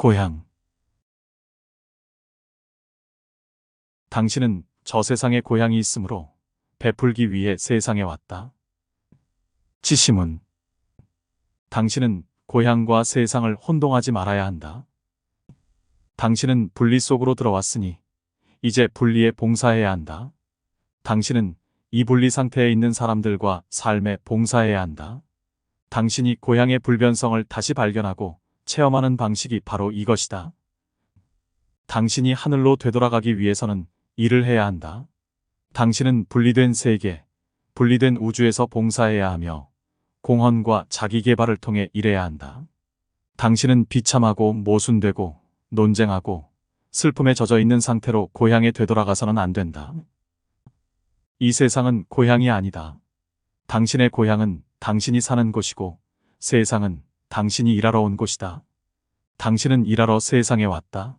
고향. 당신은 저 세상에 고향이 있으므로 베풀기 위해 세상에 왔다. 지시문. 당신은 고향과 세상을 혼동하지 말아야 한다. 당신은 분리 속으로 들어왔으니 이제 분리에 봉사해야 한다. 당신은 이 분리 상태에 있는 사람들과 삶에 봉사해야 한다. 당신이 고향의 불변성을 다시 발견하고 체험하는 방식이 바로 이것이다. 당신이 하늘로 되돌아가기 위해서는 일을 해야 한다. 당신은 분리된 세계, 분리된 우주에서 봉사해야 하며 공헌과 자기 개발을 통해 일해야 한다. 당신은 비참하고 모순되고 논쟁하고 슬픔에 젖어 있는 상태로 고향에 되돌아가서는 안 된다. 이 세상은 고향이 아니다. 당신의 고향은 당신이 사는 곳이고 세상은 당신이 일하러 온 곳이다. 당신은 일하러 세상에 왔다.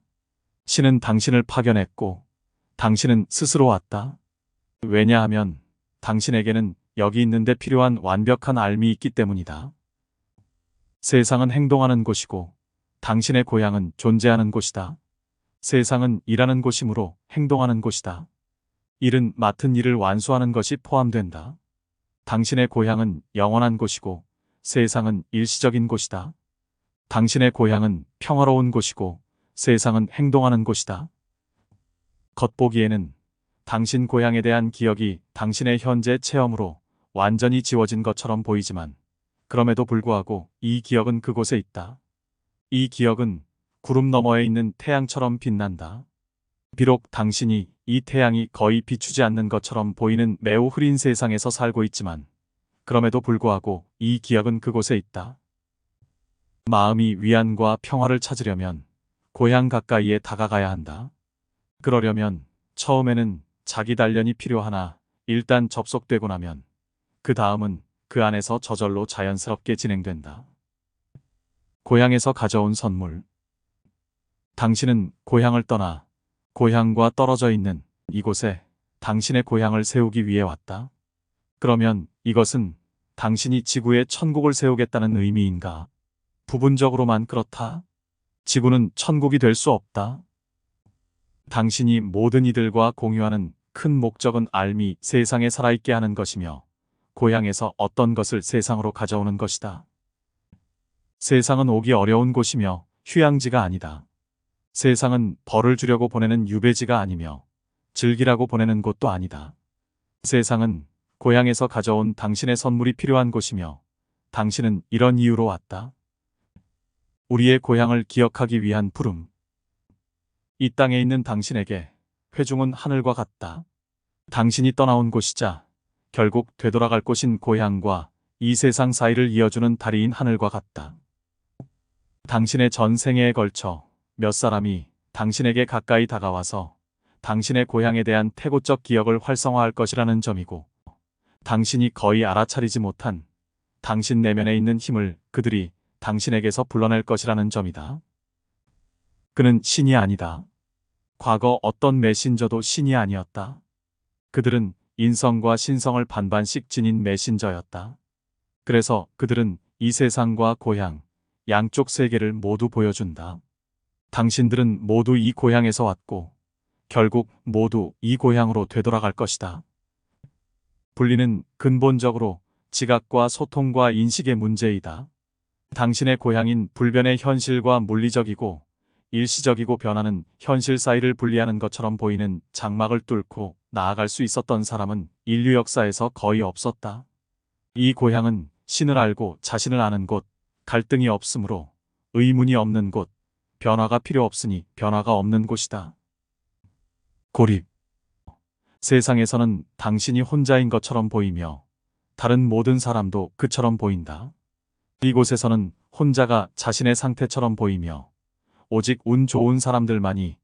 신은 당신을 파견했고 당신은 스스로 왔다. 왜냐하면 당신에게는 여기 있는데 필요한 완벽한 알미 있기 때문이다. 세상은 행동하는 곳이고 당신의 고향은 존재하는 곳이다. 세상은 일하는 곳이므로 행동하는 곳이다. 일은 맡은 일을 완수하는 것이 포함된다. 당신의 고향은 영원한 곳이고 세상은 일시적인 곳이다. 당신의 고향은 평화로운 곳이고 세상은 행동하는 곳이다. 겉보기에는 당신 고향에 대한 기억이 당신의 현재 체험으로 완전히 지워진 것처럼 보이지만 그럼에도 불구하고 이 기억은 그곳에 있다. 이 기억은 구름 너머에 있는 태양처럼 빛난다. 비록 당신이 이 태양이 거의 비추지 않는 것처럼 보이는 매우 흐린 세상에서 살고 있지만 그럼에도 불구하고 이 기억은 그곳에 있다. 마음이 위안과 평화를 찾으려면 고향 가까이에 다가가야 한다. 그러려면 처음에는 자기 단련이 필요하나 일단 접속되고 나면 그 다음은 그 안에서 저절로 자연스럽게 진행된다. 고향에서 가져온 선물. 당신은 고향을 떠나 고향과 떨어져 있는 이곳에 당신의 고향을 세우기 위해 왔다. 그러면 이것은 당신이 지구에 천국을 세우겠다는 의미인가? 부분적으로만 그렇다. 지구는 천국이 될 수 없다. 당신이 모든 이들과 공유하는 큰 목적은 알미 세상에 살아있게 하는 것이며 고향에서 어떤 것을 세상으로 가져오는 것이다. 세상은 오기 어려운 곳이며 휴양지가 아니다. 세상은 벌을 주려고 보내는 유배지가 아니며 즐기라고 보내는 곳도 아니다. 세상은 고향에서 가져온 당신의 선물이 필요한 곳이며 당신은 이런 이유로 왔다. 우리의 고향을 기억하기 위한 부름. 이 땅에 있는 당신에게 회중은 하늘과 같다. 당신이 떠나온 곳이자 결국 되돌아갈 곳인 고향과 이 세상 사이를 이어주는 다리인 하늘과 같다. 당신의 전 생애에 걸쳐 몇 사람이 당신에게 가까이 다가와서 당신의 고향에 대한 태고적 기억을 활성화할 것이라는 점이고 당신이 거의 알아차리지 못한 당신 내면에 있는 힘을 그들이 당신에게서 불러낼 것이라는 점이다. 그는 신이 아니다. 과거 어떤 메신저도 신이 아니었다. 그들은 인성과 신성을 반반씩 지닌 메신저였다. 그래서 그들은 이 세상과 고향, 양쪽 세계를 모두 보여준다. 당신들은 모두 이 고향에서 왔고, 결국 모두 이 고향으로 되돌아갈 것이다. 분리는 근본적으로 지각과 소통과 인식의 문제이다. 당신의 고향인 불변의 현실과 물리적이고 일시적이고 변하는 현실 사이를 분리하는 것처럼 보이는 장막을 뚫고 나아갈 수 있었던 사람은 인류 역사에서 거의 없었다. 이 고향은 신을 알고 자신을 아는 곳, 갈등이 없으므로 의문이 없는 곳, 변화가 필요 없으니 변화가 없는 곳이다. 고립. 세상에서는 당신이 혼자인 것처럼 보이며 다른 모든 사람도 그처럼 보인다. 이곳에서는 혼자가 자신의 상태처럼 보이며 오직 운 좋은 사람들만이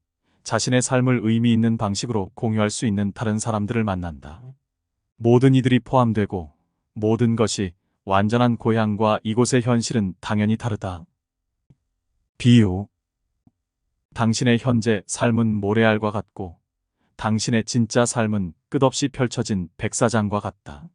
자신의 삶을 의미 있는 방식으로 공유할 수 있는 다른 사람들을 만난다. 모든 이들이 포함되고 모든 것이 완전한 고향과 이곳의 현실은 당연히 다르다. 비유. 당신의 현재 삶은 모래알과 같고 당신의 진짜 삶은 끝없이 펼쳐진 백사장과 같다.